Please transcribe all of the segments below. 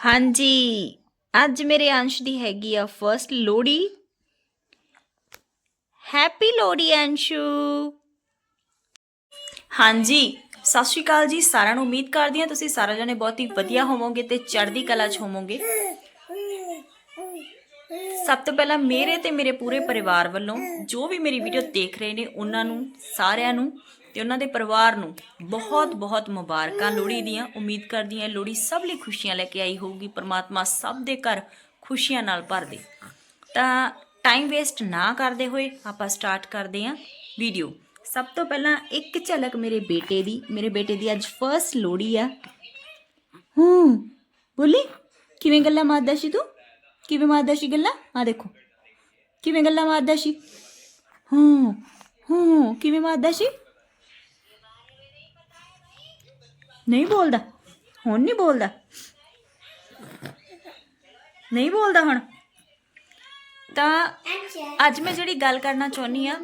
ਹਾਂਜੀ, ਅੱਜ ਮੇਰੇ ਅੰਸ਼ ਦੀ ਹੈਗੀ ਆ ਫਰਸਟ ਲੋਹੜੀ। ਹੈਪੀ ਲੋਹੜੀ, ਅੰਸ਼ੂ। ਹਾਂਜੀ, ਸਤਿ ਸ਼੍ਰੀ ਅਕਾਲ ਜੀ ਸਾਰਿਆਂ ਨੂੰ। ਉਮੀਦ ਕਰਦੀ ਹਾਂ ਤੁਸੀਂ ਸਾਰੇ ਜਣੇ ਬਹੁਤ ਹੀ ਵਧੀਆ ਹੋਵੋਗੇ ਤੇ ਚੜ੍ਹਦੀ ਕਲਾ 'ਚ ਹੋਵੋਗੇ। ਸਭ ਤੋਂ ਪਹਿਲਾਂ ਮੇਰੇ ਤੇ ਮੇਰੇ ਪੂਰੇ ਪਰਿਵਾਰ ਵੱਲੋਂ ਜੋ ਵੀ ਮੇਰੀ ਵੀਡੀਓ ਦੇਖ ਰਹੇ ਨੇ, ਉਹਨਾਂ ਨੂੰ, ਸਾਰਿਆਂ ਨੂੰ ਤੇ ਉਹਨਾਂ ਦੇ ਪਰਿਵਾਰ ਨੂੰ ਬਹੁਤ ਬਹੁਤ ਮੁਬਾਰਕਾਂ। ਲੋਹੜੀ ਦੀਆਂ ਉਮੀਦ ਕਰਦੀ ਹਾਂ, ਲੋਹੜੀ ਸਭ ਲਈ ਖੁਸ਼ੀਆਂ ਲੈ ਕੇ ਆਈ ਹੋਊਗੀ। ਪਰਮਾਤਮਾ ਸਭ ਦੇ ਘਰ ਖੁਸ਼ੀਆਂ ਨਾਲ ਭਰ ਦੇ। ਤਾਂ ਟਾਈਮ ਵੇਸਟ ਨਾ ਕਰਦੇ ਹੋਏ ਆਪਾਂ ਸਟਾਰਟ ਕਰਦੇ ਹਾਂ ਵੀਡੀਓ ਸਭ ਤੋਂ ਪਹਿਲਾਂ ਇੱਕ ਝਲਕ ਮੇਰੇ ਬੇਟੇ ਦੀ। ਮੇਰੇ ਬੇਟੇ ਦੀ ਅੱਜ ਫਰਸਟ ਲੋਹੜੀ ਆ। ਹੂੰ, ਬੋਲੀ, ਕਿਵੇਂ ਗੱਲਾਂ ਮਾਰਦਾ ਸੀ ਤੂੰ? ਕਿਵੇਂ ਮਾਰਦਾ ਸੀ ਗੱਲਾਂ? ਆ ਦੇਖੋ। ਕਿਵੇਂ ਗੱਲਾਂ ਮਾਰਦਾ ਸੀ? ਹੂੰ ਹੂੰ, ਕਿਵੇਂ ਮਾਰਦਾ ਸੀ? ਨਹੀਂ ਬੋਲਦਾ। ਹੁਣ ਨਹੀਂ ਬੋਲਦਾ। ਨਹੀਂ ਬੋਲਦਾ ਹੁਣ। ਤਾਂ ਅੱਜ ਮੈਂ ਜਿਹੜੀ ਗੱਲ ਕਰਨਾ ਚਾਹੁੰਦੀ ਆ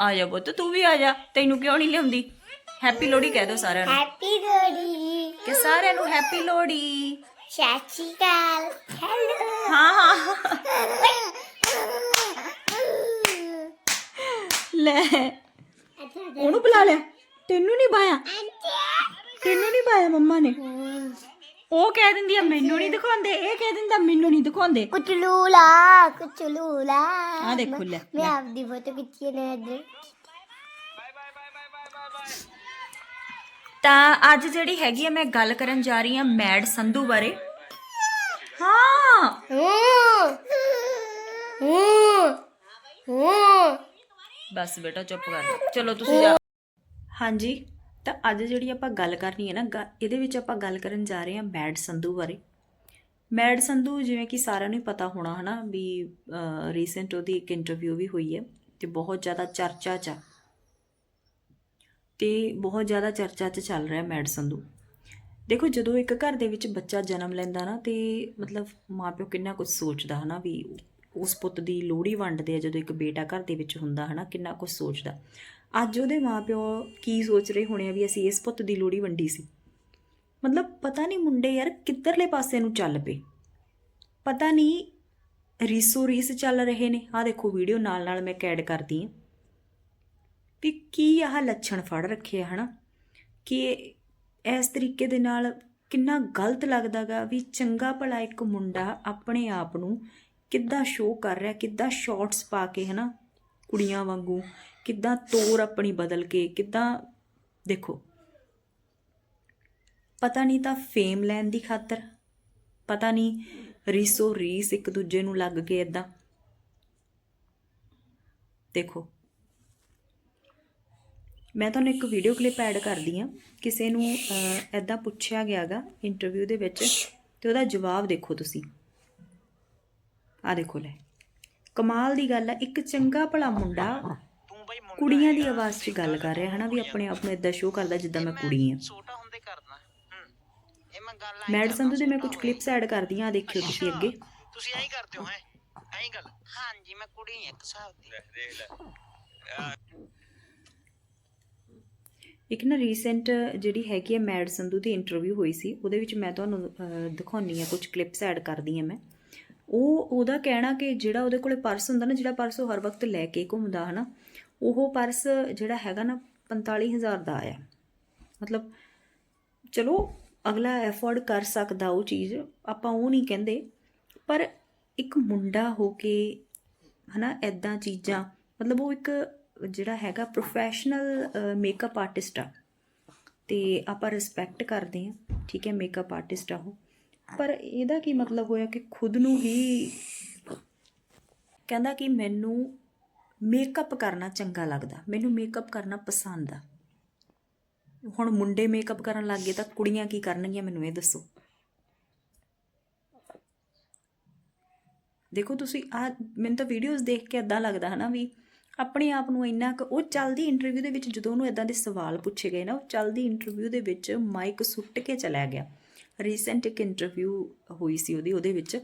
ਆ ਜਾ ਪੁੱਤ ਤੂੰ ਵੀ ਆ ਜਾ ਤੈਨੂੰ ਕਿਉਂ ਨਹੀਂ ਲਿਆਉਂਦੀ? ਹੈਪੀ ਲੋਹੜੀ ਕਹਿ ਦੋ ਸਾਰਿਆਂ ਨੂੰ। ਹੈਪੀ ਲੋਹੜੀ। ਕਿ ਸਾਰਿਆਂ ਨੂੰ ਹੈਪੀ ਲੋਹੜੀ। ਸ਼੍ਰੀ ਅਕਾਲ। ਹੈਲੋ ਹਾਂ ਹਾਂ। ਲੈ ਉਹਨੂੰ ਬੁਲਾ ਲਿਆ। ਤੈਨੂੰ ਨਹੀਂ ਪਾਇਆ? ਤੈਨੂੰ ਨਹੀਂ ਪਾਇਆ ਮੰਮਾ ਨੇ? ਉਹ ਕਹਿ ਦਿੰਦੀ ਆ ਮੈਨੂੰ ਨਹੀਂ ਦਿਖਾਉਂਦੇ। ਇਹ ਕਹਿ ਦਿੰਦਾ ਮੈਨੂੰ ਨਹੀਂ ਦਿਖਾਉਂਦੇ। ਕੁਚਲੂਲਾ ਕੁਚਲੂਲਾ ਆ ਦੇਖੋ ਲੈ ਮੈਂ ਆਪਦੀ ਫੋਟੋ ਖਿੱਚੀ ਨੇ ਅੱਜ ਤਾਂ ਅੱਜ ਜਿਹੜੀ ਹੈਗੀ ਆ ਮੈਂ ਗੱਲ ਕਰਨ ਜਾ ਰਹੀ ਆ ਮੈਡ ਸੰਧੂ ਬਾਰੇ। ਹਾਂ। ਹੂੰ। ਹੂੰ। ਹੂੰ। ਬਸ ਬੇਟਾ ਚੁੱਪ ਕਰ। ਚਲੋ ਤੁਸੀਂ ਜਾ ਹਾਂਜੀ, ਤਾਂ ਅੱਜ ਜਿਹੜੀ ਆਪਾਂ ਗੱਲ ਕਰਨੀ ਹੈ ਨਾ, ਗ- ਇਹਦੇ ਵਿੱਚ ਆਪਾਂ ਗੱਲ ਕਰਨ ਜਾ ਰਹੇ ਹਾਂ ਮੈਡ ਸੰਧੂ ਬਾਰੇ। ਮੈਡ ਸੰਧੂ ਜਿਵੇਂ ਕਿ ਸਾਰਿਆਂ ਨੂੰ ਹੀ ਪਤਾ ਹੋਣਾ ਹਨਾ ਵੀ ਰੀਸੈਂਟ ਉਹਦੀ ਇੱਕ ਇੰਟਰਵਿਊ ਵੀ ਹੋਈ ਹੈ ਤੇ ਬਹੁਤ ਜ਼ਿਆਦਾ ਚਰਚਾ 'ਚ ਆ। ਤੇ ਬਹੁਤ ਜ਼ਿਆਦਾ ਚਰਚਾ 'ਚ ਚੱਲ ਰਿਹਾ ਮੈਡ ਸੰਧੂ। ਦੇਖੋ ਜਦੋਂ ਇੱਕ ਘਰ ਦੇ ਵਿੱਚ ਬੱਚਾ ਜਨਮ ਲੈਂਦਾ ਨਾ ਤੇ ਮਤਲਬ ਮਾਪਿਓ ਕਿੰਨਾ ਕੁਝ ਸੋਚਦਾ ਹਨਾ ਵੀ, ਉਸ ਪੁੱਤ ਦੀ ਲੋਹੜੀ ਵੰਡਦੇ ਆ ਜਦੋਂ ਇੱਕ ਬੇਟਾ ਘਰ ਦੇ ਵਿੱਚ ਹੁੰਦਾ ਹਨਾ, ਕਿੰਨਾ ਕੁਝ ਸੋਚਦਾ। ਅੱਜ ਉਹਦੇ ਮਾਪਿਓ ਕੀ ਸੋਚ ਰਹੇ ਹੋਣੇ ਆ ਵੀ ਅਸੀਂ ਇਸ ਪੁੱਤ ਦੀ ਲੋਹੜੀ ਵੰਡੀ ਸੀ? ਮਤਲਬ ਪਤਾ ਨਹੀਂ ਮੁੰਡੇ ਯਾਰ ਕਿੱਧਰਲੇ ਪਾਸੇ ਨੂੰ ਚੱਲ ਪਏ। ਪਤਾ ਨਹੀਂ ਰੀਸੋ ਰੀਸ ਚੱਲ ਰਹੇ ਨੇ। ਆਹ ਦੇਖੋ ਵੀਡੀਓ ਨਾਲ ਨਾਲ ਮੈਂ ਕੈਡ ਕਰਦੀ ਹਾਂ। ਵੀ ਕੀ ਆਹ ਲੱਛਣ ਫੜ ਰੱਖੇ ਆ, ਹਨਾ? ਕਿ ਇਸ ਤਰੀਕੇ ਦੇ ਨਾਲ ਕਿੰਨਾ ਗਲਤ ਲੱਗਦਾਗਾ ਵੀ ਚੰਗਾ ਭਲਾ ਇੱਕ ਮੁੰਡਾ ਆਪਣੇ ਆਪ ਨੂੰ ਕਿੱਦਾਂ ਸ਼ੋਅ ਕਰ ਰਿਹਾ, ਕਿੱਦਾਂ ਸ਼ਾਰਟਸ ਪਾ ਕੇ, ਹਨਾ? ਕੁੜੀਆਂ ਵਾਂਗੂ, ਕਿੱਦਾਂ ਤੋਰ ਆਪਣੀ ਬਦਲ ਕੇ, ਕਿੱਦਾਂ, ਦੇਖੋ। ਪਤਾ ਨਹੀਂ ਤਾਂ ਫੇਮ ਲੈਣ ਦੀ ਖਾਤਰ। ਪਤਾ ਨਹੀਂ ਰੀਸੋ ਰੀਸ ਇੱਕ ਦੂਜੇ ਨੂੰ ਲੱਗ ਕੇ ਇਦਾਂ ਦੇਖੋ। ਮੈਂ ਤੁਹਾਨੂੰ ਇੱਕ ਵੀਡੀਓ ਕਲਿੱਪ ਐਡ ਕਰਦੀ ਆ ਕਿਸੇ ਨੂੰ ਐਦਾਂ ਪੁੱਛਿਆ ਗਿਆਗਾ ਇੰਟਰਵਿਊ ਦੇ ਵਿੱਚ, ਤੇ ਉਹਦਾ ਜਵਾਬ ਦੇਖੋ ਤੁਸੀਂ। ਆ ਦੇਖੋ ਲੈ। ਕਮਾਲ ਦੀ ਗੱਲ ਆ ਇੱਕ ਚੰਗਾ ਭਲਾ ਮੁੰਡਾ ਕੁੜੀਆਂ ਦੀ ਆਵਾਜ਼ 'ਚ ਗੱਲ ਕਰ ਰਿਹਾ ਹਨਾ ਵੀ ਆਪਣੇ ਆਪ ਨੂੰ ਇਦਾਂ ਸ਼ੋਅ ਕਰਦਾ ਜਿੱਦਾਂ ਮੈਂ ਕੁੜੀ ਆ। ਛੋਟਾ ਹੁੰਦੇ ਕਰਨਾ ਹੂੰ ਇਹ ਮੈਂ ਗੱਲ ਮੈਡ ਸੰਧੂ ਦੇ ਮੈਂ ਕੁਝ ਕਲਿੱਪਸ ਐਡ ਕਰਦੀ ਆ ਦੇਖਿਓ ਤੁਸੀਂ ਅੱਗੇ। ਤੁਸੀਂ ਐਂ ਕਰਦੇ ਹੋ ਹੈ ਐਂ ਗੱਲ ਹਾਂਜੀ ਮੈਂ ਕੁੜੀ ਹਾਂ ਇੱਕ ਹਿਸਾਬ ਦੀ। ਦੇਖ ਲੈ। ਇੱਕ ਨਾ ਰੀਸੈਂਟ ਜਿਹੜੀ ਹੈਗੀ ਹੈ ਮੈਡ ਸੰਧੂ ਦੀ ਇੰਟਰਵਿਊ ਹੋਈ ਸੀ ਉਹਦੇ ਵਿੱਚ ਮੈਂ ਤੁਹਾਨੂੰ ਦਿਖਾਉਣੀ ਆ ਕੁਝ ਕਲਿੱਪਸ ਐਡ ਕਰਦੀ ਆ ਮੈਂ। ਉਹ ਉਹਦਾ ਕਹਿਣਾ ਕਿ ਜਿਹੜਾ ਉਹਦੇ ਕੋਲੇ ਪਰਸ ਹੁੰਦਾ ਨਾ, ਜਿਹੜਾ ਪਰਸ ਉਹ ਹਰ ਵਕਤ ਲੈ ਕੇ ਘੁੰਮਦਾ, ਹਨਾ? ਉਹ ਪਰਸ ਜਿਹੜਾ ਹੈਗਾ ਨਾ 45000 ਦਾ ਆਇਆ। ਮਤਲਬ ਚਲੋ, ਅਗਲਾ ਐਫੋਰਡ ਕਰ ਸਕਦਾ ਉਹ ਚੀਜ਼, ਆਪਾਂ ਉਹ ਨਹੀਂ ਕਹਿੰਦੇ। ਪਰ ਇੱਕ ਮੁੰਡਾ ਹੋ ਕੇ, ਹਨਾ ਐਦਾਂ ਚੀਜ਼ਾਂ, ਮਤਲਬ ਉਹ ਇੱਕ ਜਿਹੜਾ ਹੈਗਾ ਪ੍ਰੋਫੈਸ਼ਨਲ ਮੇਕਅਪ ਆਰਟਿਸਟ ਆ। ਤੇ ਆਪਾਂ ਰਿਸਪੈਕਟ ਕਰਦੇ ਆ ਠੀਕ ਹੈ ਮੇਕਅਪ ਆਰਟਿਸਟ ਆ ਉਹ। ਪਰ ਇਹਦਾ ਕੀ ਮਤਲਬ ਹੋਇਆ ਕਿ ਖੁਦ ਨੂੰ ਹੀ ਕਹਿੰਦਾ ਕਿ ਮੈਨੂੰ ਮੇਕਅਪ ਕਰਨਾ ਚੰਗਾ ਲੱਗਦਾ, ਮੈਨੂੰ ਮੇਕਅਪ ਕਰਨਾ ਪਸੰਦ ਆ। ਹੁਣ ਮੁੰਡੇ ਮੇਕਅਪ ਕਰਨ ਲੱਗ ਗਏ ਤਾਂ ਕੁੜੀਆਂ ਕੀ ਕਰਨਗੀਆਂ ਮੈਨੂੰ ਇਹ ਦੱਸੋ। ਦੇਖੋ ਤੁਸੀਂ ਆ, ਮੈਨੂੰ ਤਾਂ ਵੀਡੀਓਜ਼ ਦੇਖ ਕੇ ਇਦਾਂ ਲੱਗਦਾ ਹਨਾ ਵੀ ਆਪਣੇ ਆਪ ਨੂੰ ਇੰਨਾ ਕੁ, ਉਹ ਚੱਲਦੀ ਇੰਟਰਵਿਊ ਦੇ ਵਿੱਚ ਜਦੋਂ ਉਹਨੂੰ ਇਦਾਂ ਦੇ ਸਵਾਲ ਪੁੱਛੇ ਗਏ ਨਾ, ਉਹ ਚੱਲਦੀ ਇੰਟਰਵਿਊ ਦੇ ਵਿੱਚ ਮਾਈਕ ਸੁੱਟ ਕੇ ਚਲਾ ਗਿਆ। ਰੀਸੈਂਟ ਇੱਕ ਇੰਟਰਵਿਊ ਹੋਈ ਸੀ ਉਹਦੀ, ਉਹਦੇ ਵਿੱਚ।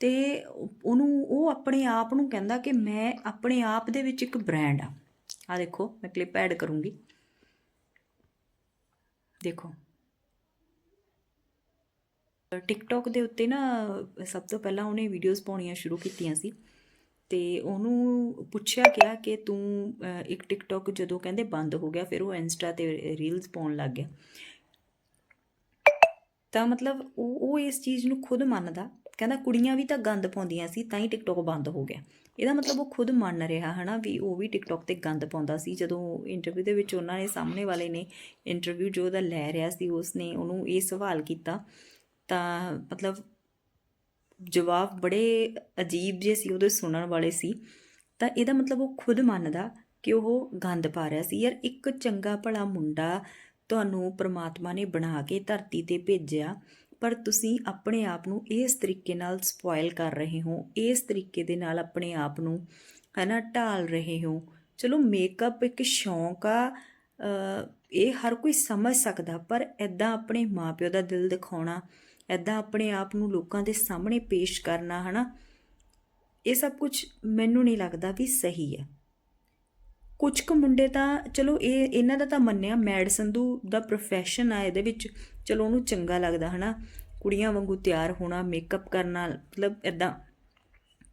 ਤੇ ਉਹਨੂੰ, ਉਹ ਆਪਣੇ ਆਪ ਨੂੰ ਕਹਿੰਦਾ ਕਿ ਮੈਂ ਆਪਣੇ ਆਪ ਦੇ ਵਿੱਚ ਇੱਕ ਬ੍ਰਾਂਡ ਆ। ਆ ਦੇਖੋ, ਮੈਂ ਕਲਿੱਪ ਐਡ ਕਰੂੰਗੀ। ਦੇਖੋ। ਟਿਕਟੌਕ ਦੇ ਉੱਤੇ ਨਾ ਸਭ ਤੋਂ ਪਹਿਲਾਂ ਉਹਨੇ ਵੀਡੀਓਜ਼ ਪਾਉਣੀਆਂ ਸ਼ੁਰੂ ਕੀਤੀਆਂ ਸੀ। ਤੇ ਉਹਨੂੰ ਪੁੱਛਿਆ ਗਿਆ ਕਿ ਤੂੰ ਇੱਕ ਟਿਕਟੌਕ ਜਦੋਂ ਕਹਿੰਦੇ ਬੰਦ ਹੋ ਗਿਆ, ਫਿਰ ਉਹ ਇੰਸਟਾ ਤੇ ਰੀਲਸ ਪਾਉਣ ਲੱਗ ਗਿਆ। ਤਾਂ ਮਤਲਬ ਉਹ ਉਹ ਇਸ ਚੀਜ਼ ਨੂੰ ਖੁਦ ਮੰਨਦਾ। ਕਹਿੰਦਾ ਕੁੜੀਆਂ ਵੀ ਤਾਂ ਗੰਦ ਪਾਉਂਦੀਆਂ ਸੀ, ਤਾਂ ਹੀ ਟਿਕਟੋਕ ਬੰਦ ਹੋ ਗਿਆ। ਇਹਦਾ ਮਤਲਬ ਉਹ ਖੁਦ ਮੰਨ ਰਿਹਾ ਹਨਾ ਵੀ ਉਹ ਵੀ ਟਿਕਟੋਕ ਤੇ ਗੰਦ ਪਾਉਂਦਾ ਸੀ। ਜਦੋਂ ਇੰਟਰਵਿਊ ਦੇ ਵਿੱਚ ਉਹਨਾਂ ਨੇ ਸਾਹਮਣੇ ਵਾਲੇ ਨੇ ਇੰਟਰਵਿਊ ਜੋ ਉਹਦਾ ਲੈ ਰਿਹਾ ਸੀ, ਉਸਨੇ ਉਹਨੂੰ ਇਹ ਸਵਾਲ ਕੀਤਾ। ਤਾਂ ਮਤਲਬ ਜਵਾਬ ਬੜੇ ਅਜੀਬ ਜਿਹੇ ਸੀ, ਉਹਦੇ ਸੁਣਨ ਵਾਲੇ ਸੀ। ਤਾਂ ਇਹਦਾ ਮਤਲਬ ਉਹ ਖੁਦ ਮੰਨਦਾ ਕਿ ਉਹ ਗੰਦ ਪਾ ਰਿਹਾ ਸੀ। ਯਾਰ ਇੱਕ ਚੰਗਾ ਭਲਾ ਮੁੰਡਾ ਤੁਹਾਨੂੰ ਪ੍ਰਮਾਤਮਾ ਨੇ ਬਣਾ ਕੇ ਧਰਤੀ ਤੇ ਭੇਜਿਆ, ਪਰ ਤੁਸੀਂ ਆਪਣੇ ਆਪ ਨੂੰ ਇਸ ਤਰੀਕੇ ਨਾਲ ਸਪੋਇਲ ਕਰ ਰਹੇ ਹੋ, ਇਸ ਤਰੀਕੇ ਦੇ ਨਾਲ ਆਪਣੇ ਆਪ ਨੂੰ, ਹਨਾ, ਢਾਲ ਰਹੇ ਹੋ। ਚਲੋ ਮੇਕਅਪ ਇੱਕ ਸ਼ੌਂਕ ਆ ਇਹ ਹਰ ਕੋਈ ਸਮਝ ਸਕਦਾ, ਪਰ ਐਦਾਂ ਆਪਣੇ ਮਾਪਿਓ ਦਾ ਦਿਲ ਦਿਖਾਉਣਾ ਐਦਾਂ ਆਪਣੇ ਆਪ ਨੂੰ ਲੋਕਾਂ ਦੇ ਸਾਹਮਣੇ ਪੇਸ਼ ਕਰਨਾ, ਹਨਾ, ਇਹ ਸਭ ਕੁਝ ਮੈਨੂੰ ਨਹੀਂ ਲੱਗਦਾ ਵੀ ਸਹੀ ਹੈ। ਕੁਝ ਕੁ ਮੁੰਡੇ ਤਾਂ ਚਲੋ ਇਹ ਇਹਨਾਂ ਦਾ ਤਾਂ ਮੰਨਿਆ ਮੈਡ ਸੰਧੂ ਦਾ profession ਆ ਇਹਦੇ ਵਿੱਚ। ਚਲੋ ਉਹਨੂੰ ਚੰਗਾ ਲੱਗਦਾ ਹਨਾ? ਕੁੜੀਆਂ ਵਾਂਗੂ ਤਿਆਰ ਹੋਣਾ ਮੇਕਅਪ ਕਰਨਾ ਮਤਲਬ ਇਦਾਂ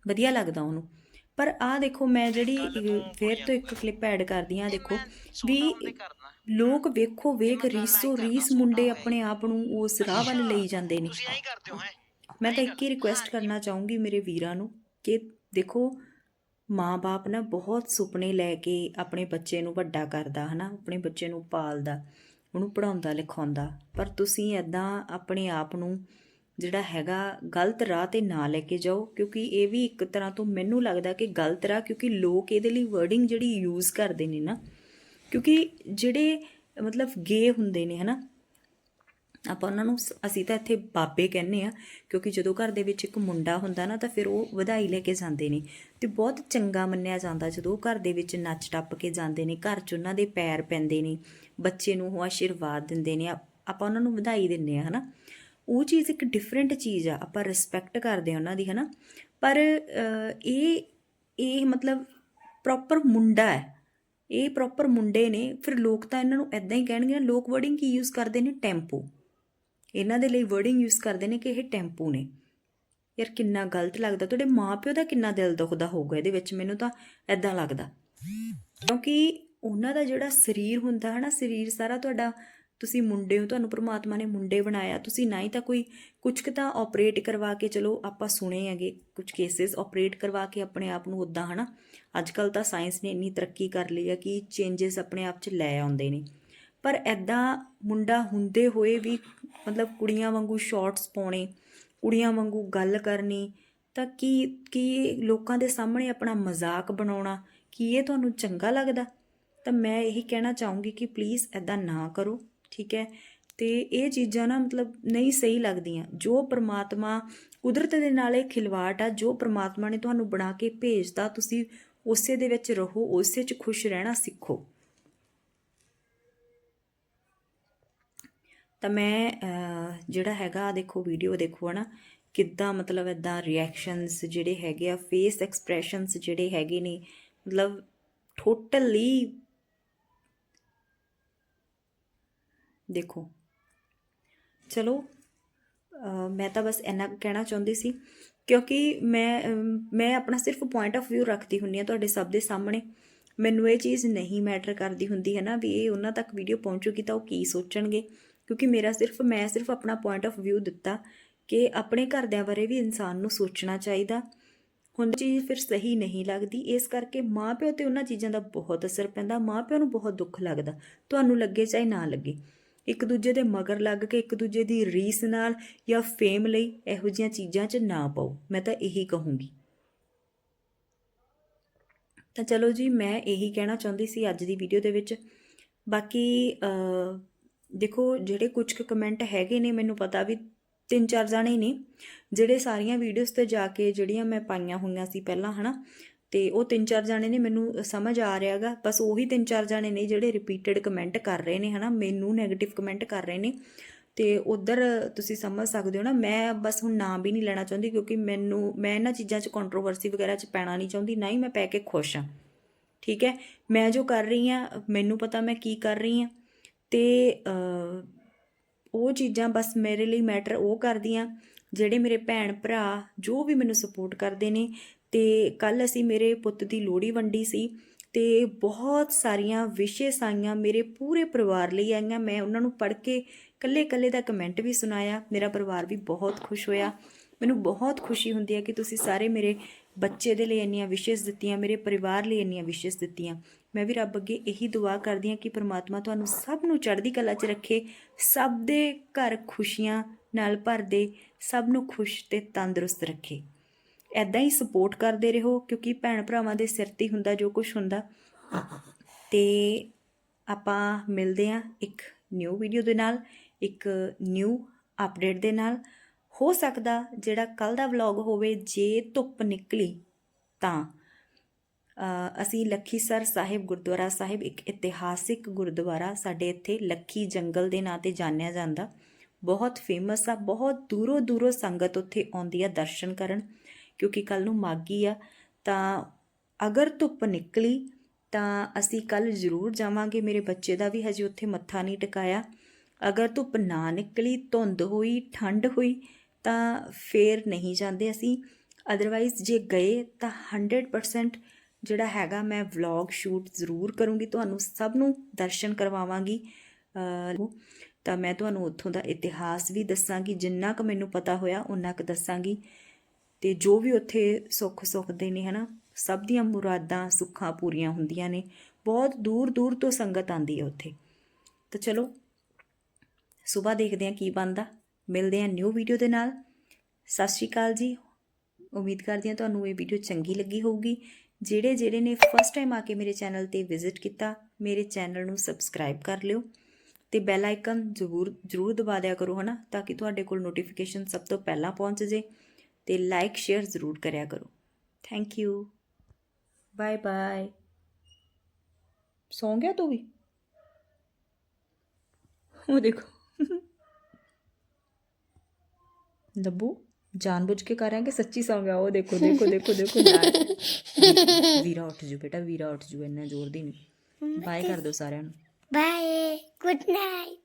ਵਧੀਆ ਲੱਗਦਾ ਉਹਨੂੰ। ਪਰ ਆਹ ਦੇਖੋ ਮੈਂ ਜਿਹੜੀ ਫੇਰ ਤੋਂ ਇੱਕ ਕਲਿੱਪ ਐਡ ਕਰਦੀ ਹਾਂ ਦੇਖੋ ਵੀ ਲੋਕ ਵੇਖੋ ਵੇਖ ਰੀਸੋ ਰੀਸ ਮੁੰਡੇ ਆਪਣੇ ਆਪ ਨੂੰ ਉਸ ਰਾਹ ਵੱਲ ਲਈ ਜਾਂਦੇ ਨੇ। ਮੈਂ ਤਾਂ ਇੱਕ ਹੀ ਰਿਕੁਐਸਟ ਕਰਨਾ ਚਾਹੂੰਗੀ ਮੇਰੇ ਵੀਰਾਂ ਨੂੰ ਕਿ ਦੇਖੋ ਮਾਂ-ਬਾਪ ਨਾ ਬਹੁਤ ਸੁਪਨੇ ਲੈ ਕੇ ਆਪਣੇ ਬੱਚੇ ਨੂੰ ਵੱਡਾ ਕਰਦਾ, ਹਨਾ? ਆਪਣੇ ਬੱਚੇ ਨੂੰ ਪਾਲਦਾ, ਉਹਨੂੰ ਪੜਾਉਂਦਾ ਲਿਖਾਉਂਦਾ। ਪਰ ਤੁਸੀਂ ਐਦਾਂ ਆਪਣੇ ਆਪ ਨੂੰ ਜਿਹੜਾ ਹੈਗਾ, ਗਲਤ ਰਾਹ ਤੇ ਨਾ ਲੈ ਕੇ ਜਾਓ, ਕਿਉਂਕਿ ਇਹ ਵੀ ਇੱਕ ਤਰ੍ਹਾਂ ਤੋਂ ਮੈਨੂੰ ਲੱਗਦਾ ਕਿ ਗਲਤ ਰਾਹ, ਕਿਉਂਕਿ ਲੋਕ ਇਹਦੇ ਲਈ ਵਰਡਿੰਗ ਜਿਹੜੀ ਯੂਜ਼ ਕਰਦੇ ਨੇ ਨਾ, ਕਿਉਂਕਿ ਜਿਹੜੇ ਮਤਲਬ ਗੇ ਹੁੰਦੇ ਨੇ, ਹਨਾ? ਆਪਾਂ ਉਹਨਾਂ ਨੂੰ ਸ- ਅਸੀਂ ਤਾਂ ਇੱਥੇ ਬਾਬੇ ਕਹਿੰਦੇ ਆ ਕਿਉਂਕਿ ਜਦੋਂ ਘਰ ਦੇ ਵਿੱਚ ਇੱਕ ਮੁੰਡਾ ਹੁੰਦਾ ਨਾ, ਤਾਂ ਫਿਰ ਉਹ ਵਧਾਈ ਲੈ ਕੇ ਜਾਂਦੇ ਨੇ। ਤੇ ਬਹੁਤ ਚੰਗਾ ਮੰਨਿਆ ਜਾਂਦਾ ਜਦੋਂ ਉਹ ਘਰ ਦੇ ਵਿੱਚ ਨੱਚ ਟੱਪ ਕੇ ਜਾਂਦੇ ਨੇ, ਘਰ 'ਚ ਉਹਨਾਂ ਦੇ ਪੈਰ ਪੈਂਦੇ ਨੇ, ਬੱਚੇ ਨੂੰ ਉਹ ਆਸ਼ੀਰਵਾਦ ਦਿੰਦੇ ਨੇ, ਆਪਾਂ ਉਹਨਾਂ ਨੂੰ ਵਧਾਈ ਦਿੰਦੇ ਆ ਹਨਾ। ਉਹ ਚੀਜ਼ ਇੱਕ ਡਿਫਰੈਂਟ ਚੀਜ਼ ਆ, ਆਪਾਂ ਰਿਸਪੈਕਟ ਕਰਦੇ ਆ ਉਹਨਾਂ ਦੀ, ਹਨਾ। ਪਰ ਇਹ ਇਹ ਮਤਲਬ ਪ੍ਰੋਪਰ ਮੁੰਡਾ ਹੈ। ਇਹ ਪ੍ਰੋਪਰ ਮੁੰਡੇ ਨੇ, ਫਿਰ ਲੋਕ ਤਾਂ ਇਹਨਾਂ ਨੂੰ ਐਦਾਂ ਹੀ ਕਹਿਣਗੇ ਲੋਕ ਵਰਡਿੰਗ ਕੀ ਯੂਜ਼ ਕਰਦੇ ਨੇ? ਟੈਂਪੋ ਇਹਨਾਂ ਦੇ ਲਈ ਵਰਡਿੰਗ ਯੂਜ਼ ਕਰਦੇ ਨੇ ਕਿ ਇਹ ਟੈਂਪੂ ਨੇ। ਯਾਰ ਕਿੰਨਾ ਗਲਤ ਲੱਗਦਾ, ਤੁਹਾਡੇ ਮਾਪਿਓ ਦਾ ਕਿੰਨਾ ਦਿਲ ਦੁਖਦਾ ਹੋਊਗਾ ਇਹਦੇ ਵਿੱਚ, ਮੈਨੂੰ ਤਾਂ ਐਦਾਂ ਲੱਗਦਾ। ਕਿਉਂਕਿ ਉਹਨਾਂ ਦਾ ਜਿਹੜਾ ਸਰੀਰ ਹੁੰਦਾ ਹੈ ਨਾ ਸਰੀਰ ਸਾਰਾ ਤੁਹਾਡਾ, ਤੁਸੀਂ ਮੁੰਡੇ ਹੋ, ਤੁਹਾਨੂੰ ਪ੍ਰਮਾਤਮਾ ਨੇ ਮੁੰਡੇ ਬਣਾਇਆ, ਤੁਸੀਂ ਨਾ ਹੀ ਤਾਂ ਕੋਈ ਕੁਝ ਕੁ ਤਾਂ ਆਪਰੇਟ ਕਰਵਾ ਕੇ, ਚਲੋ ਆਪਾਂ ਸੁਣੇ ਹੈਗੇ ਕੁਝ ਕੇਸਿਸ ਆਪਰੇਟ ਕਰਵਾ ਕੇ ਆਪਣੇ ਆਪ ਨੂੰ ਉਦਾਂ ਹਨਾ। ਅੱਜ ਕੱਲ ਤਾਂ ਸਾਇੰਸ ਨੇ ਇੰਨੀ ਤਰੱਕੀ ਕਰ ਲਈ ਹੈ ਕਿ ਚੇਂਜਸ ਆਪਣੇ ਆਪ 'ਚ ਲੈ ਆਉਂਦੇ ਨੇ। ਪਰ ਐਦਾਂ ਮੁੰਡਾ ਹੁੰਦੇ ਹੋਏ ਵੀ ਮਤਲਬ ਕੁੜੀਆਂ ਵਾਂਗੂ ਸ਼ਾਰਟਸ ਪਾਉਣੇ, ਕੁੜੀਆਂ ਵਾਂਗੂ ਗੱਲ ਕਰਨੀ, ਤਾਂ ਕੀ ਕੀ ਲੋਕਾਂ ਦੇ ਸਾਹਮਣੇ ਆਪਣਾ ਮਜ਼ਾਕ ਬਣਾਉਣਾ, ਕੀ ਇਹ ਤੁਹਾਨੂੰ ਚੰਗਾ ਲੱਗਦਾ? ਤਾਂ ਮੈਂ ਇਹੀ ਕਹਿਣਾ ਚਾਹੂੰਗੀ ਕਿ ਪਲੀਜ਼ ਐਦਾਂ ਨਾ ਕਰੋ, ਠੀਕ ਹੈ? ਤੇ ਇਹ ਚੀਜ਼ਾਂ ਨਾ ਮਤਲਬ ਨਹੀਂ ਸਹੀ ਲੱਗਦੀਆਂ। ਜੋ ਪ੍ਰਮਾਤਮਾ ਕੁਦਰਤ ਦੇ ਨਾਲ ਇਹ ਖਿਲਵਾੜ ਆ, ਜੋ ਪ੍ਰਮਾਤਮਾ ਨੇ ਤੁਹਾਨੂੰ ਬਣਾ ਕੇ ਭੇਜਦਾ ਤੁਸੀਂ ਉਸੇ ਦੇ ਵਿੱਚ ਰਹੋ, ਉਸੇ 'ਚ ਖੁਸ਼ ਰਹਿਣਾ ਸਿੱਖੋ। ਤਾਂ ਮੈਂ ਜਿਹੜਾ ਹੈਗਾ ਦੇਖੋ ਵੀਡੀਓ ਦੇਖੋ ਹਨਾ, ਕਿੱਦਾਂ ਮਤਲਬ ਇਦਾਂ ਰਿਐਕਸ਼ਨਸ ਜਿਹੜੇ ਹੈਗੇ ਆ ਫੇਸ ਐਕਸਪ੍ਰੈਸ਼ਨਸ ਜਿਹੜੇ ਹੈਗੇ ਨੇ, ਮਤਲਬ ਟੋਟਲੀ ਦੇਖੋ। ਚਲੋ ਮੈਂ ਤਾਂ ਬਸ ਇੰਨਾ ਕਹਿਣਾ ਚਾਹੁੰਦੀ ਸੀ, ਕਿਉਂਕਿ ਮੈਂ ਮੈਂ ਆਪਣਾ ਸਿਰਫ ਪੁਆਇੰਟ ਆਫ View ਰੱਖਦੀ ਹੁੰਨੀ ਆ ਤੁਹਾਡੇ ਸਭ ਦੇ ਸਾਹਮਣੇ। ਮੈਨੂੰ ਇਹ ਚੀਜ਼ ਨਹੀਂ ਮੈਟਰ ਕਰਦੀ ਹੁੰਦੀ ਹੈ ਨਾ ਵੀ ਇਹ ਉਹਨਾਂ ਤੱਕ ਵੀਡੀਓ ਪਹੁੰਚੂਗੀ ਤਾਂ ਉਹ ਕੀ ਸੋਚਣਗੇ। ਕਿਉਂਕਿ ਮੇਰਾ ਸਿਰਫ, ਮੈਂ ਸਿਰਫ ਆਪਣਾ ਪੁਆਇੰਟ ਆਫ View ਦਿੱਤਾ ਕਿ ਆਪਣੇ ਘਰਦਿਆਂ ਬਾਰੇ ਵੀ ਇਨਸਾਨ ਨੂੰ ਸੋਚਣਾ ਚਾਹੀਦਾ। ਹੁਣ ਚੀਜ਼ ਫਿਰ ਸਹੀ ਨਹੀਂ ਲੱਗਦੀ। ਇਸ ਕਰਕੇ ਮਾਪਿਓ ਤੇ ਉਹਨਾਂ ਚੀਜ਼ਾਂ ਦਾ ਬਹੁਤ ਅਸਰ ਪੈਂਦਾ। ਮਾਪਿਓ ਨੂੰ ਬਹੁਤ ਦੁੱਖ ਲੱਗਦਾ। ਤੁਹਾਨੂੰ ਲੱਗੇ ਚਾਹੇ ਨਾ ਲੱਗੇ। ਇੱਕ ਦੂਜੇ ਦੇ ਮਗਰ ਲੱਗ ਕੇ ਇੱਕ ਦੂਜੇ ਦੀ ਰੀਸ ਨਾਲ ਜਾਂ ਫੇਮ ਲਈ ਇਹੋ ਜਿਹੀਆਂ ਚੀਜ਼ਾਂ 'ਚ ਨਾ ਪਾਓ। ਮੈਂ ਤਾਂ ਇਹੀ ਕਹੂੰਗੀ। ਤਾਂ ਚਲੋ ਜੀ, ਮੈਂ ਇਹੀ ਕਹਿਣਾ ਚਾਹੁੰਦੀ ਸੀ ਅੱਜ ਦੀ ਵੀਡੀਓ ਦੇ ਵਿੱਚ। ਬਾਕੀ ਦੇਖੋ, ਜਿਹੜੇ ਕੁਝ ਕੁ ਕਮੈਂਟ ਹੈਗੇ ਨੇ, ਮੈਨੂੰ ਪਤਾ ਵੀ ਤਿੰਨ ਚਾਰ ਜਾਣੇ ਨੇ, ਜਿਹੜੇ ਸਾਰੀਆਂ ਵੀਡੀਓਜ਼ ਤੇ ਜਾ ਕੇ ਜਿਹੜੀਆਂ ਮੈਂ ਪਾਈਆਂ ਹੋਈਆਂ ਸੀ ਪਹਿਲਾਂ, ਹਨਾ? ਤੇ ਉਹ ਤਿੰਨ ਚਾਰ ਜਾਣੇ ਨੇ, ਮੈਨੂੰ ਸਮਝ ਆ ਰਿਹਾਗਾ ਬਸ ਉਹੀ ਤਿੰਨ ਚਾਰ ਜਾਣੇ ਨੇ ਜਿਹੜੇ ਰਿਪੀਟਡ ਕਮੈਂਟ ਕਰ ਰਹੇ ਨੇ, ਹਨਾ? ਮੈਨੂੰ 네ਗੇਟਿਵ ਕਮੈਂਟ ਕਰ ਰਹੇ ਨੇ। ਤੇ ਉਧਰ ਤੁਸੀਂ ਸਮਝ ਸਕਦੇ ਹੋ ਨਾ, ਮੈਂ ਬਸ ਹੁਣ ਨਾਮ ਵੀ ਨਹੀਂ ਲੈਣਾ ਚਾਹੁੰਦੀ, ਕਿਉਂਕਿ ਮੈਨੂੰ, ਮੈਂ ਇਹਨਾਂ ਚੀਜ਼ਾਂ 'ਚ ਕੰਟਰੋਵਰਸੀ ਵਗੈਰਾ 'ਚ ਪੈਣਾ ਨਹੀਂ ਚਾਹੁੰਦੀ, ਨਾ ਹੀ ਮੈਂ ਪੈ ਕੇ ਖੁਸ਼ ਹਾਂ। ਠੀਕ ਹੈ? ਮੈਂ ਜੋ ਕਰ ਰਹੀ ਹਾਂ, ਮੈਨੂੰ ਪਤਾ ਮੈਂ ਕੀ ਕਰ ਰਹੀ ਹਾਂ। ਅਤੇ ਉਹ ਚੀਜ਼ਾਂ ਬਸ ਮੇਰੇ ਲਈ ਮੈਟਰ ਉਹ ਕਰਦੀਆਂ, ਜਿਹੜੇ ਮੇਰੇ ਭੈਣ ਭਰਾ ਜੋ ਵੀ ਮੈਨੂੰ ਸਪੋਰਟ ਕਰਦੇ ਨੇ, ਤੇ ਕੱਲ ਅਸੀਂ ਮੇਰੇ ਪੁੱਤ ਦੀ ਲੋਹੜੀ ਵੰਡੀ ਸੀ, ਤੇ ਬਹੁਤ ਸਾਰੀਆਂ ਵਿਸ਼ੇਸ ਆਈਆਂ ਮੇਰੇ ਪੂਰੇ ਪਰਿਵਾਰ ਲਈ ਆਈਆਂ, ਮੈਂ ਉਹਨਾਂ ਨੂੰ ਪੜ੍ਹ ਕੇ ਕੱਲੇ ਕੱਲੇ ਦਾ ਕਮੈਂਟ ਵੀ ਸੁਣਾਇਆ, ਮੇਰਾ ਪਰਿਵਾਰ ਵੀ ਬਹੁਤ ਖੁਸ਼ ਹੋਇਆ। ਮੈਨੂੰ ਬਹੁਤ ਖੁਸ਼ੀ ਹੁੰਦੀ ਹੈ ਕਿ ਤੁਸੀਂ ਸਾਰੇ ਮੇਰੇ ਬੱਚੇ ਦੇ ਲਈ ਇੰਨੀਆਂ ਵਿਸ਼ੇਸ ਦਿੱਤੀਆਂ, ਮੇਰੇ ਪਰਿਵਾਰ ਲਈ ਇੰਨੀਆਂ ਵਿਸ਼ੇਸ ਦਿੱਤੀਆਂ। ਮੈਂ ਵੀ ਰੱਬ ਅੱਗੇ ਇਹੀ ਦੁਆ ਕਰਦੀ ਹਾਂ ਕਿ ਪ੍ਰਮਾਤਮਾ ਤੁਹਾਨੂੰ ਸਭ ਨੂੰ ਚੜ੍ਹਦੀ ਕਲਾ 'ਚ ਰੱਖੇ, ਸਭ ਦੇ ਘਰ ਖੁਸ਼ੀਆਂ ਨਾਲ ਭਰ ਦੇ, ਸਭ ਨੂੰ ਖੁਸ਼ ਤੇ ਤੰਦਰੁਸਤ ਰੱਖੇ। ਐਦਾਂ ਹੀ ਸਪੋਰਟ ਕਰਦੇ ਰਹੋ, ਕਿਉਂਕਿ ਭੈਣ ਭਰਾਵਾਂ ਦੇ ਸਿਰ ਤੇ ਹੁੰਦਾ ਜੋ ਕੁਝ ਹੁੰਦਾ। ਤੇ ਆਪਾਂ ਮਿਲਦੇ ਹਾਂ ਇੱਕ ਨਿਊ ਵੀਡੀਓ ਦੇ ਨਾਲ, ਇੱਕ ਨਿਊ ਅਪਡੇਟ ਦੇ ਨਾਲ। ਹੋ ਸਕਦਾ ਜਿਹੜਾ ਕੱਲ ਦਾ ਵਲੌਗ ਹੋਵੇ, ਜੇ ਧੁੱਪ ਨਿਕਲੀ ਤਾਂ। ਅਸੀਂ ਲੱਖੀਸਰ ਸਾਹਿਬ ਗੁਰਦੁਆਰਾ ਸਾਹਿਬ ਇੱਕ ਇਤਿਹਾਸਿਕ ਗੁਰਦੁਆਰਾ ਸਾਡੇ ਇੱਥੇ ਲੱਖੀ ਜੰਗਲ ਦੇ ਨਾਂ ਤੇ ਜਾਣਿਆ ਜਾਂਦਾ। ਬਹੁਤ ਫੇਮਸ ਆ, ਬਹੁਤ ਦੂਰੋਂ ਦੂਰੋਂ ਸੰਗਤ ਉੱਥੇ ਆਉਂਦੀ ਆ ਦਰਸ਼ਨ ਕਰਨ, ਕਿਉਂਕਿ ਕੱਲ ਨੂੰ ਮਾਗੀ ਆ। ਤਾਂ ਅਗਰ ਧੁੱਪ ਨਿਕਲੀ ਤਾਂ ਅਸੀਂ ਕੱਲ ਜ਼ਰੂਰ ਜਾਵਾਂਗੇ, ਮੇਰੇ ਬੱਚੇ ਦਾ ਵੀ ਹਜੇ ਉੱਥੇ ਮੱਥਾ ਨਹੀਂ ਟਿਕਾਇਆ। ਅਗਰ ਧੁੱਪ ਨਾ ਨਿਕਲੀ, ਧੁੰਦ ਹੋਈ, ਠੰਡ ਹੋਈ ਤਾਂ ਫੇਰ ਨਹੀਂ ਜਾਂਦੇ ਅਸੀਂ। ਅਦਰਵਾਈਜ਼ ਜੇ ਗਏ ਤਾਂ 100% ਜਿਹੜਾ ਹੈਗਾ, ਮੈਂ ਵਲੌਗ ਸ਼ੂਟ ਜ਼ਰੂਰ ਕਰੂੰਗੀ, ਤੁਹਾਨੂੰ ਸਭ ਨੂੰ ਦਰਸ਼ਨ ਕਰਵਾਵਾਂਗੀ। ਤਾਂ ਮੈਂ ਤੁਹਾਨੂੰ ਉੱਥੋਂ ਦਾ ਇਤਿਹਾਸ ਵੀ ਦੱਸਾਂਗੀ, ਜਿੰਨਾ ਕੁ ਮੈਨੂੰ ਪਤਾ ਹੋਇਆ ਉਨਾ ਕੁ ਦੱਸਾਂਗੀ। ਤੇ ਜੋ ਵੀ ਉੱਥੇ ਸੁੱਖ ਸੁੱਖ ਦੇ ਨੇ, ਹਨਾ, ਸਭ ਦੀਆਂ ਮੁਰਾਦਾਂ, ਸੁੱਖਾਂ ਪੂਰੀਆਂ ਹੁੰਦੀਆਂ ਨੇ, ਬਹੁਤ ਦੂਰ ਦੂਰ ਤੋਂ ਸੰਗਤ ਆਂਦੀ ਹੈ ਉੱਥੇ। ਤਾਂ ਚਲੋ, ਸਵੇਰ ਦੇਖਦੇ ਹਾਂ ਕੀ ਬਣਦਾ। ਮਿਲਦੇ ਹਾਂ ਨਿਊ ਵੀਡੀਓ ਦੇ ਨਾਲ। ਸਤਿ ਸ਼੍ਰੀ ਅਕਾਲ ਜੀ। ਉਮੀਦ ਕਰਦੀ ਹਾਂ ਤੁਹਾਨੂੰ ਇਹ ਵੀਡੀਓ ਚੰਗੀ ਲੱਗੀ ਹੋਊਗੀ। ਜਿਹੜੇ ਜਿਹੜੇ ਨੇ ਫਸਟ ਟਾਈਮ ਆ ਕੇ ਮੇਰੇ ਚੈਨਲ ਤੇ ਵਿਜ਼ਿਟ ਕੀਤਾ, ਮੇਰੇ ਚੈਨਲ ਨੂੰ ਸਬਸਕ੍ਰਾਈਬ ਕਰ ਲਿਓ ਤੇ ਬੈਲ ਆਈਕਨ ਜ਼ਰੂਰ ਜ਼ਰੂਰ ਦਬਾ ਦਿਆ ਕਰੋ, ਹਨਾ, ਤਾਂ ਕਿ ਤੁਹਾਡੇ ਕੋਲ ਨੋਟੀਫਿਕੇਸ਼ਨ ਸਭ ਤੋਂ ਪਹਿਲਾਂ ਪਹੁੰਚ ਜੇ ਤੇ ਲਾਈਕ ਸ਼ੇਅਰ ਜ਼ਰੂਰ ਕਰਿਆ ਕਰੋ। ਥੈਂਕ ਯੂ ਬਾਏ ਬਾਏ ਸੌਂ ਗਿਆ ਤੂੰ ਵੀ? ਉਹ ਦੇਖੋ। ਲੱਭੂ ਜਾਣਬੁੱਝ ਕੇ ਕਰ ਰਹੇ ਕਿ ਸੱਚੀ ਸੌਂ ਗਿਆ ਉਹ ਦੇਖੋ ਦੇਖੋ ਦੇਖੋ ਦੇਖੋ ਯਾਰ। ਵੀਰਾ ਉੱਠ ਜੂ ਬੇਟਾ ਵੀਰਾ ਉੱਠ ਜੂ ਇੰਨਾ ਜ਼ੋਰ ਦੀ ਨਹੀਂ ਬਾਏ ਕਰ ਦਿਓ ਸਾਰਿਆਂ ਨੂੰ। Bye good night